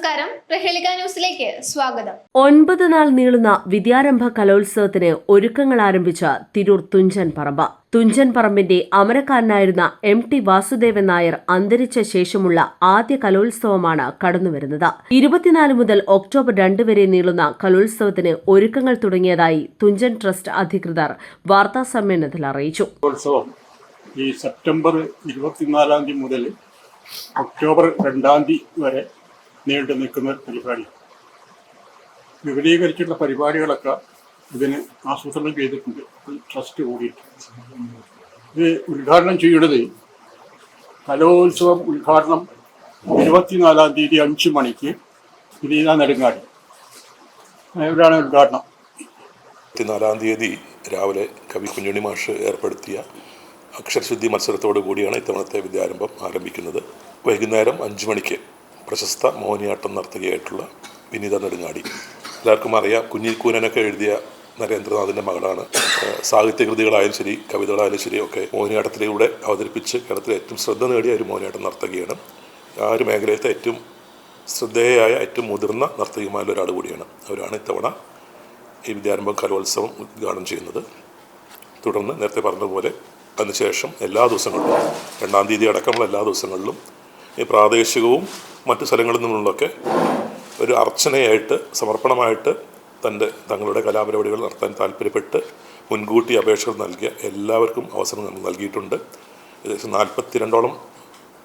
നമസ്കാരം. പ്രഹേളിക ന്യൂസിലേക്ക് സ്വാഗതം. ഒൻപത് നാൾ നീളുന്ന വിദ്യാരംഭ കലോത്സവത്തിന് ഒരുക്കങ്ങൾ ആരംഭിച്ച തിരൂർ തുഞ്ചൻ പറമ്പ. തുഞ്ചൻ പറമ്പിന്റെ അമരക്കാരനായിരുന്ന എം ടി വാസുദേവൻ നായർ അന്തരിച്ച ശേഷമുള്ള ആദ്യ കലോത്സവമാണ് കടന്നുവരുന്നത്. ഇരുപത്തിനാല് മുതൽ ഒക്ടോബർ രണ്ട് വരെ നീളുന്ന കലോത്സവത്തിന് ഒരുക്കങ്ങൾ തുടങ്ങിയതായി തുഞ്ചൻ ട്രസ്റ്റ് അധികൃതർ വാർത്താ സമ്മേളനത്തിൽ അറിയിച്ചു. ഈ സെപ്റ്റംബർ ഇരുപത്തിനാലാം തീയതി മുതൽ ഒക്ടോബർ രണ്ടാം തീയതി വരെ നീണ്ടു നിൽക്കുന്ന പരിപാടി വിപുലീകരിച്ചിട്ടുള്ള പരിപാടികളൊക്കെ ഇതിന് ആസൂത്രണം ചെയ്തിട്ടുണ്ട്. ട്രസ്റ്റ് കൂടിയിട്ട്. ഇത് ഉദ്ഘാടനം ചെയ്യുന്നത് കലോത്സവം ഉദ്ഘാടനം ഇരുപത്തിനാലാം തീയതി അഞ്ച് മണിക്ക് വിനീത നെടുങ്ങാടി. എവിടെയാണ് ഉദ്ഘാടനം? ഇരുപത്തിനാലാം തീയതി രാവിലെ കവി കുഞ്ഞുണ്ണി മാഷ് ഏർപ്പെടുത്തിയ അക്ഷരശുദ്ധി മത്സരത്തോടു കൂടിയാണ് ഇത്തവണത്തെ വിദ്യാരംഭം ആരംഭിക്കുന്നത്. വൈകുന്നേരം അഞ്ച് മണിക്ക് പ്രശസ്ത മോഹിനിയാട്ടം നർത്തകിയായിട്ടുള്ള വിനീത നെടുങ്ങാടി. എല്ലാവർക്കും അറിയാം കുഞ്ഞിക്കൂനനൊക്കെ എഴുതിയ നരേന്ദ്രനാഥിന്റെ മകളാണ്. സാഹിത്യകൃതികളായാലും ശരി കവിതകളായാലും ശരി ഒക്കെ മോഹിനിയാട്ടത്തിലൂടെ അവതരിപ്പിച്ച് കേരളത്തിലെ ഏറ്റവും ശ്രദ്ധ നേടിയ ഒരു മോഹിനിയാട്ടം നർത്തകിയാണ്. ആ ഒരു മേഖലയിലത്തെ ഏറ്റവും ശ്രദ്ധേയയായ ഏറ്റവും മുതിർന്ന നർത്തകിമാരിൽ ഒരാൾ കൂടിയാണ്. അവരാണ് ഇത്തവണ ഈ വിദ്യാരംഭം കലോത്സവം ഉദ്ഘാടനം ചെയ്യുന്നത്. തുടർന്ന് നേരത്തെ പറഞ്ഞതുപോലെ അതിനുശേഷം എല്ലാ ദിവസങ്ങളിലും രണ്ടാം തീയതി അടക്കമുള്ള എല്ലാ ദിവസങ്ങളിലും ഈ പ്രാദേശികവും മറ്റു സ്ഥലങ്ങളിൽ നിന്നുള്ളൊക്കെ ഒരു അർച്ചനയായിട്ട് സമർപ്പണമായിട്ട് തന്റെ തങ്ങളുടെ കലാപരിപാടികൾ നടത്താൻ താല്പര്യപ്പെട്ട് മുൻകൂട്ടി അപേക്ഷകൾ നൽകിയ എല്ലാവർക്കും അവസരം നൽകിയിട്ടുണ്ട്. ഏകദേശം നാൽപ്പത്തിരണ്ടോളം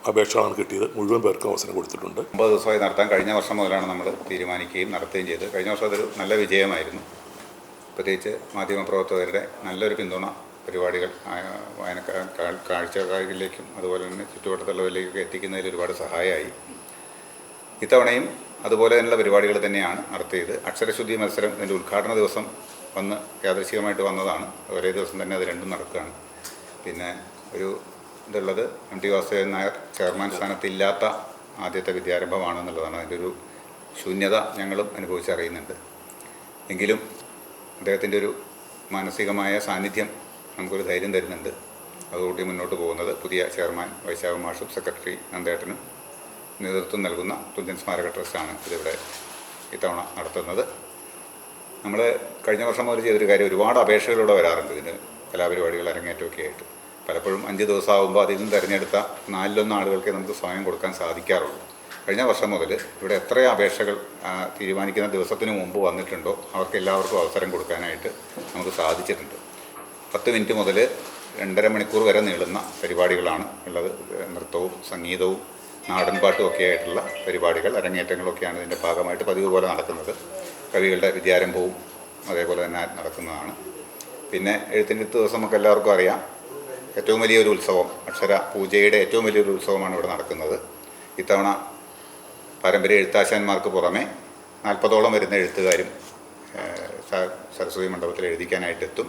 അപേക്ഷകളാണ് കിട്ടിയത്. മുഴുവൻ പേർക്കും അവസരം കൊടുത്തിട്ടുണ്ട്. ഒമ്പത് ദിവസമായി നടത്താൻ കഴിഞ്ഞ വർഷം മുതലാണ് നമ്മൾ തീരുമാനിക്കുകയും നടത്തുകയും ചെയ്തത്. കഴിഞ്ഞ വർഷം അതൊരു നല്ല വിജയമായിരുന്നു. പ്രത്യേകിച്ച് മാധ്യമപ്രവർത്തകരുടെ നല്ലൊരു പിന്തുണ പരിപാടികൾ വായനക്കാർ കാഴ്ചക്കാരിലേക്കും അതുപോലെ തന്നെ ചുറ്റുവട്ടത്തുള്ളവരിലേക്കൊക്കെ എത്തിക്കുന്നതിൽ ഒരുപാട് സഹായമായി. ഇത്തവണയും അതുപോലെ തന്നെയുള്ള പരിപാടികൾ തന്നെയാണ് നടത്തിയത് അക്ഷരശുദ്ധി മത്സരം ഇതിന്റെ ഉദ്ഘാടന ദിവസം വന്ന് യാദൃശികമായിട്ട് വന്നതാണ്. ഒരേ ദിവസം തന്നെ അത് രണ്ടും നടക്കുകയാണ്. പിന്നെ ഒരു ഇതുള്ളത് M T Vasudevan Nair chairman സ്ഥാനത്തില്ലാത്ത ആദ്യത്തെ വിദ്യാരംഭമാണെന്നുള്ളതാണ് അതിന്റെ ഒരു ശൂന്യത ഞങ്ങളും അനുഭവിച്ചറിയുന്നുണ്ട്. എങ്കിലും അദ്ദേഹത്തിന്റെ ഒരു മാനസികമായ സാന്നിധ്യം നമുക്കൊരു ധൈര്യം തരുന്നുണ്ട്. അതോടുകൂടി മുന്നോട്ട് പോകുന്നത് പുതിയ ചെയർമാൻ വൈശാഖ മാഷും സെക്രട്ടറി നന്ദേട്ടനും നേതൃത്വം നൽകുന്ന തുഞ്ചൻ സ്മാരക ട്രസ്റ്റാണ് ഇതിവിടെ ഇത്തവണ നടത്തുന്നത്. നമ്മൾ കഴിഞ്ഞ വർഷം മുതൽ ചെയ്തൊരു കാര്യം ഒരുപാട് അപേക്ഷകളിലൂടെ വരാറുണ്ട് ഇതിന് കലാപരിപാടികൾ അരങ്ങേറ്റമൊക്കെ ആയിട്ട്. പലപ്പോഴും അഞ്ച് ദിവസമാകുമ്പോൾ അതിൽ നിന്ന് തിരഞ്ഞെടുത്ത നാലിലൊന്ന് ആളുകൾക്ക് നമുക്ക് സമയം കൊടുക്കാൻ സാധിക്കാറുള്ളൂ. കഴിഞ്ഞ വർഷം മുതൽ ഇവിടെ എത്ര അപേക്ഷകൾ തീരുമാനിക്കുന്ന ദിവസത്തിന് മുമ്പ് വന്നിട്ടുണ്ടോ അവർക്ക് എല്ലാവർക്കും അവസരം കൊടുക്കാനായിട്ട് നമുക്ക് സാധിച്ചിട്ടുണ്ട്. പത്ത് മിനിറ്റ് മുതൽ രണ്ടര മണിക്കൂർ വരെ നീളുന്ന പരിപാടികളാണ് ഉള്ളത്. നൃത്തവും സംഗീതവും നാടൻപാട്ടും ഒക്കെ ആയിട്ടുള്ള പരിപാടികൾ അരങ്ങേറ്റങ്ങളൊക്കെയാണ് ഇതിന്റെ ഭാഗമായിട്ട് പതിവ് പോലെ നടക്കുന്നത്. കവികളുടെ വിദ്യാരംഭവും അതേപോലെ തന്നെ നടക്കുന്നതാണ്. പിന്നെ എഴുത്തിന്റെ ദിവസം നമുക്ക് എല്ലാവർക്കും അറിയാം ഏറ്റവും വലിയൊരു ഉത്സവം അക്ഷര പൂജയുടെ ഏറ്റവും വലിയൊരു ഉത്സവമാണ് ഇവിടെ നടക്കുന്നത്. ഇത്തവണ പാരമ്പര്യ എഴുത്താശാന്മാർക്ക് പുറമെ നാൽപ്പതോളം വരുന്ന എഴുത്തുകാരും സരസ്വതി മണ്ഡപത്തിൽ എഴുതിക്കാനായിട്ട് എത്തും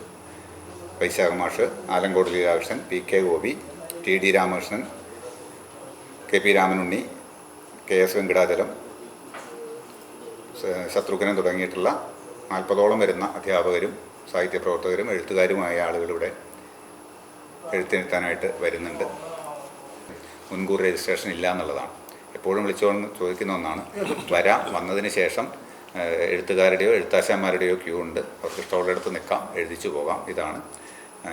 വൈശാഖ മാഷ് Alankode Leelakrishnan P K Gopi T D Ramakrishnan K P Ramanunni K S Venkatachalam Shatrughnan തുടങ്ങിയിട്ടുള്ള നാൽപ്പതോളം വരുന്ന അധ്യാപകരും സാഹിത്യപ്രവർത്തകരും എഴുത്തുകാരുമായ ആളുകളിവിടെ എഴുത്തിനെത്താനായിട്ട് വരുന്നുണ്ട്. മുൻകൂർ രജിസ്ട്രേഷൻ ഇല്ല എന്നുള്ളതാണ്. എപ്പോഴും വിളിച്ചുകൊണ്ട് ചോദിക്കുന്ന ഒന്നാണ്. വരാം വന്നതിന് ശേഷം എഴുത്തുകാരുടെയോ എഴുത്താശാന്മാരുടെയോ ക്യൂ ഉണ്ട്. അവർക്ക് ഇഷ്ടമുള്ളിടത്ത് നിൽക്കാം എഴുതിച്ചു പോകാം. ഇതാണ്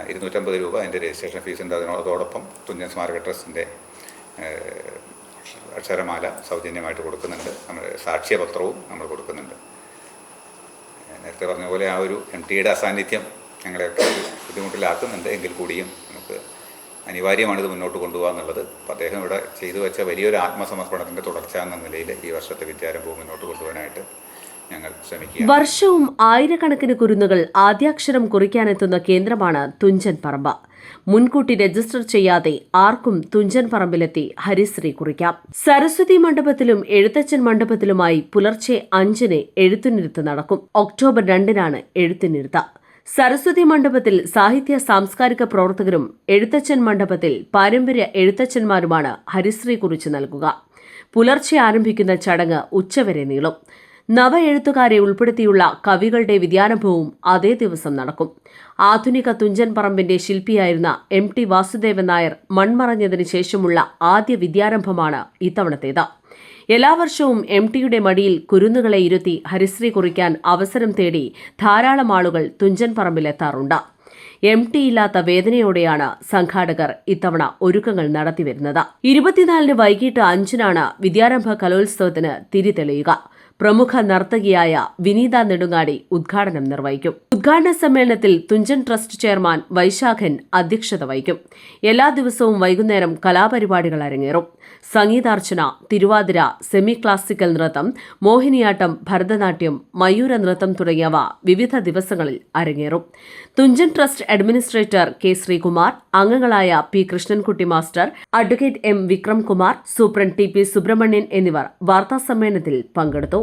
ഇരുന്നൂറ്റമ്പത് രൂപ അതിന്റെ രജിസ്ട്രേഷൻ ഫീസിന്റെ അതിനോടൊപ്പം തുഞ്ചൻ സ്മാരക ട്രസ്റ്റിന്റെ അക്ഷരമാല സൗജന്യമായിട്ട് കൊടുക്കുന്നുണ്ട്. നമ്മൾ സാക്ഷ്യപത്രവും നമ്മൾ കൊടുക്കുന്നുണ്ട്. നേരത്തെ പറഞ്ഞ പോലെ ആ ഒരു എം ടിയുടെ അസാന്നിധ്യം ഞങ്ങളെയൊക്കെ ബുദ്ധിമുട്ടിലാക്കുന്നുണ്ട്. എങ്കിൽ കൂടിയും നമുക്ക് അനിവാര്യമാണ് ഇത് മുന്നോട്ട് കൊണ്ടുപോകുക എന്നുള്ളത്. അദ്ദേഹം ഇവിടെ ചെയ്തു വെച്ച വലിയൊരു ആത്മസമർപ്പണത്തിന്റെ തുടർച്ച എന്ന നിലയിൽ ഈ വർഷത്തെ വിദ്യാരംഭവും മുന്നോട്ട് കൊണ്ടുപോകാനായിട്ട് ഞങ്ങൾ ശ്രമിക്കുക വർഷവും ആയിരക്കണക്കിന് കുരുന്നുകൾ ആദ്യാക്ഷരം കുറിക്കാനെത്തുന്ന കേന്ദ്രമാണ് തുഞ്ചൻ പറമ്പ. മുൻകൂട്ടി രജിസ്റ്റർ ചെയ്യാതെ ആർക്കും തുഞ്ചൻ പറമ്പിലെത്തി ഹരിശ്രീ കുറിക്കാം. സരസ്വതി മണ്ഡപത്തിലും എഴുത്തച്ഛൻ മണ്ഡപത്തിലുമായി പുലർച്ചെ അഞ്ചിന് എഴുത്തിനിരുത്ത് നടക്കും. ഒക്ടോബർ രണ്ടിനാണ് എഴുത്തിനിരുത്ത. സരസ്വതി മണ്ഡപത്തിൽ സാഹിത്യ സാംസ്കാരിക പ്രവർത്തകരും എഴുത്തച്ഛൻ മണ്ഡപത്തിൽ പാരമ്പര്യ എഴുത്തച്ഛന്മാരുമാണ് ഹരിശ്രീ കുറിച്ച് നൽകുക. പുലർച്ചെ ആരംഭിക്കുന്ന ചടങ്ങ് ഉച്ചവരെ നീളും. നവ എഴുത്തുകാരെ ഉൾപ്പെടുത്തിയുള്ള കവികളുടെ വിദ്യാരംഭവും അതേ ദിവസം നടക്കും. ആധുനിക തുഞ്ചൻ പറമ്പിന്റെ ശില്പിയായിരുന്ന എം ടി വാസുദേവൻ നായർ മൺമറഞ്ഞതിനു ശേഷമുള്ള ആദ്യ വിദ്യാരംഭമാണ് ഇത്തവണത്തേത്. എല്ലാ വർഷവും എം ടിയുടെ മടിയിൽ കുരുന്നുകളെ ഇരുത്തി ഹരിശ്രീ കുറിക്കാൻ അവസരം തേടി ധാരാളം ആളുകൾ തുഞ്ചൻ പറമ്പിലെത്താറുണ്ട്. എം ടി ഇല്ലാത്ത വേദനയോടെയാണ് സംഘാടകർ ഇത്തവണ ഒരുക്കങ്ങൾ നടത്തിവരുന്നത്. ഇരുപത്തിനാലിന് വൈകിട്ട് അഞ്ചിനാണ് വിദ്യാരംഭ കലോത്സവത്തിന് തിരിതെളിയുക പ്രമുഖ നർത്തകിയായ വിനീത നെടുങ്ങാടി ഉദ്ഘാടനം നിർവഹിക്കും. ഉദ്ഘാടന സമ്മേളനത്തിൽ തുഞ്ചൻ ട്രസ്റ്റ് ചെയർമാൻ വൈശാഖൻ അധ്യക്ഷത വഹിക്കും. എല്ലാ ദിവസവും വൈകുന്നേരം കലാപരിപാടികൾ അരങ്ങേറും. സംഗീതാർച്ചന തിരുവാതിര സെമി ക്ലാസിക്കൽ നൃത്തം മോഹിനിയാട്ടം ഭരതനാട്യം മയൂര നൃത്തം തുടങ്ങിയവ വിവിധ ദിവസങ്ങളിൽ അരങ്ങേറും. Thunchan trust administrator K Sreekumar അംഗങ്ങളായ P Krishnankutty master advocate M Vikramkumar superintendent T P Subramanian എന്നിവർ വാർത്താസമ്മേളനത്തിൽ പങ്കെടുത്തു.